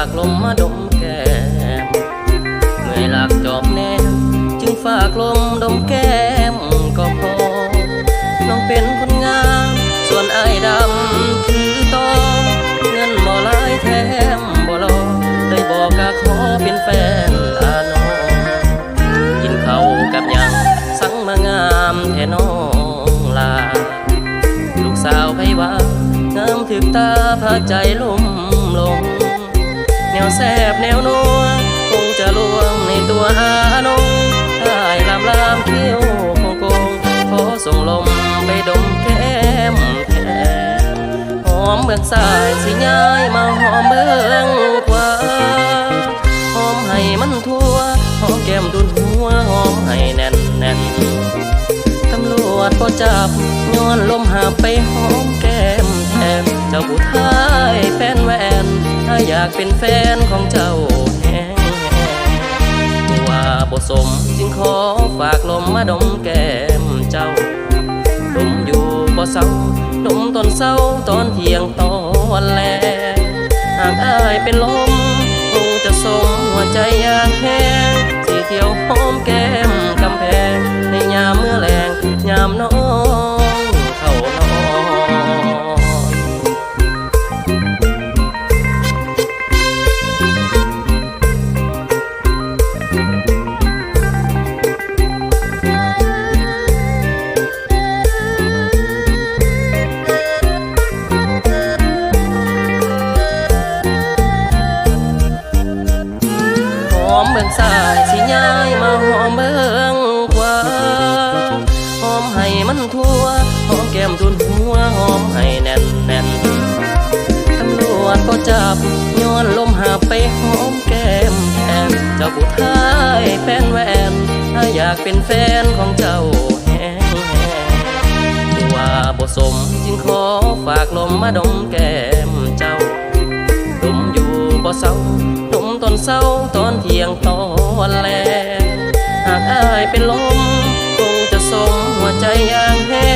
ากลมมาดมแก้ม เมื่อหลักจอบแนมจึงฝากลมดมแก้มก็พอ น้องเป็นคนงาม ส่วนไอ้ดำคือตองเงินบ่ลายแถมบ่รอได้บอกกะขอเป็นแฟนลาน้องกินเขากับยังสังมางามแท่น้องลา ลูกสาวไพว่างามถึกตาพาใจลุ่มลง นวแซบแนวนัวคงจะลวงในตัวหานงได้ลามลามเขี้ยวคงคงขอส่งลมไปดมแก้มแทนหอมเมืองสายสิย้ายมาหอมเมืองขวาหอมให้มันทั่วหอมแก้มดุนหัวหอมให้แน่นแน่นตำรวจก็จับย้อนลมหาไปหอมแก้มแทนเจ้าผู้ท้ายแฟนแหวน อยากเป็นแฟนของเจ้าแห้งว่าบ่สมจึงขอฝากลมมาดมแก้มเจ้าดมอยู่บ่เศร้าดมตอนเศร้าตอนเที่ยงตอนแลงหากอายเป็นลมคงจะสมหัวใจอย่างแห้งสีเที่ยวหอมแก้มกำแพงในยามเมื่อแรงยามน้องเข้านอน สายสิย้ายมาหอมเมืองขวาหอมให้มันทั่วหอมแก้มทุนหัวหอมให้แน่นแน่นตำรวจก็จับย้อนลมหาไปหอมแก้มแทนเจ้าผู้ท้ายแฟนแหวนถ้าอยากเป็นแฟนของเจ้าแหงว่าบ่สมจึงขอฝากลมมาดมแก้มเจ้าดมอยู่บ่เศร้า เศร้าตอนเที่ยงตอนแล หากอายเป็นลม คงจะสมหัวใจอย่างแห้